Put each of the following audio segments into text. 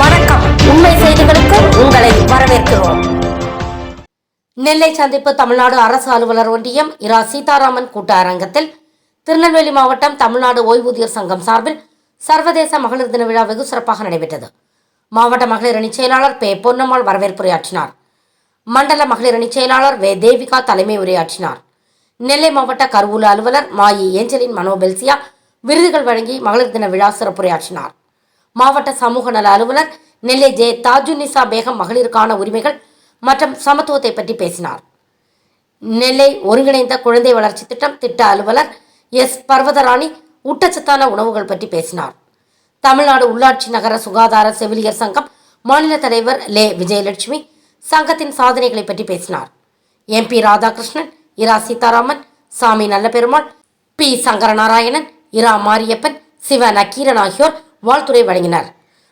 வணக்கம். உண்மை செய்திகளுக்கு உங்களை வரவேற்கிறோம். நெல்லை சந்திப்பு தமிழ்நாடு அரசு அலுவலர் ஒன்றியம் இரா. சீதாராமன் கூட்ட அரங்கத்தில் திருநெல்வேலி மாவட்டம் தமிழ்நாடு ஓய்வூதியர் சங்கம் சார்பில் சர்வதேச மகளிர் தின விழா வெகு சிறப்பாக நடைபெற்றது. மாவட்ட மகளிர் அணி செயலாளர் பே. பொன்னம்மாள் வரவேற்புரையாற்றினார். மண்டல மகளிர் அணி செயலாளர் வே. தேவிகா தலைமை உரையாற்றினார். நெல்லை மாவட்ட கருவூல அலுவலர் மாயி ஏஞ்சலின் மனோபெல்சியா விருதுகள் வழங்கி மகளிர் தின விழா சிறப்புரையாற்றினார். மாவட்ட சமூக நல அலுவலர் நெல்லை ஜே தாஜுநிசா பேகம் மகளிருக்கான உரிமைகள் மற்றும் சமத்துவத்தை பற்றி பேசினார். நெல்லை ஒருங்கிணைந்த குழந்தை வளர்ச்சி திட்டம் திட்ட அலுவலர் எஸ் பர்வதராணி ஊட்டச்சத்தான உணவுகள் பற்றி பேசினார். தமிழ்நாடு உள்ளாட்சி நகர சுகாதார செவிலியர் சங்கம் மாநில தலைவர் லே விஜயலட்சுமி சங்கத்தின் சாதனைகளை பற்றி பேசினார். எம்பி ராதாகிருஷ்ணன் இரா சீதாராமன் சாமி நல்லபெருமாள் பி சங்கரநாராயணன் இரா மாரியப்பன் சிவ நக்கீரன் ஆகியோர் வாழ்த்துறை வழங்கினர்.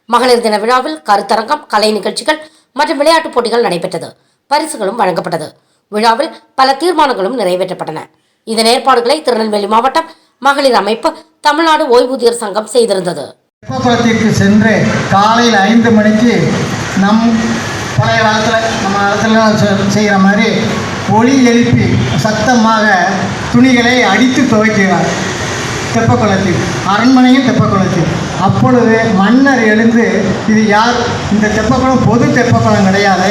மகளிர் தின விழாவில் கருத்தரங்கம் கலை நிகழ்ச்சிகள் மற்றும் விளையாட்டுப் போட்டிகள் நடைபெற்றது. பரிசுகளும் வழங்கப்பட்டது. விழாவில் பல தீர்மானங்களும் நிறைவேற்றப்பட்டன. இதன் ஏற்பாடுகளை திருநெல்வேலி மாவட்டம் மகளிர் அமைப்பு தமிழ்நாடு ஓய்வூதியர் சங்கம் செய்திருந்தது. தெப்பக்குளத்திற்கு சென்று காலையில் ஐந்து மணிக்கு நம் பழைய காலத்தில் நம்ம காலத்தில் செய்கிற மாதிரி ஒளி எழுப்பி சத்தமாக துணிகளை அடித்து துவைக்கிறார். தெப்பக்குளத்தில் அரண்மனையும் தெப்பக்குளத்தில். அப்பொழுது மன்னர் எழுந்து இது யார்? இந்த தெப்பக்குளம் பொது தெப்பக்குளம் கிடையாது.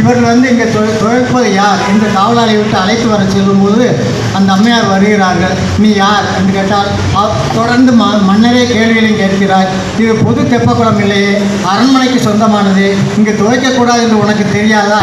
இவர்கள் வந்து இங்கே துவை துவைப்பது யார்? என்று காவலாளை விட்டு அழைத்து வர செல்லும்போது அந்த அம்மையார் வருகிறார்கள். நீ யார்? என்று கேட்டால் தொடர்ந்து ம மன்னரே கேள்விகளையும் கேட்கிறார் இது பொது தெப்பக்குளம் இல்லையே. அரண்மனைக்கு சொந்தமானது. இங்கே துவைக்கக்கூடாது என்று உனக்கு தெரியாதா?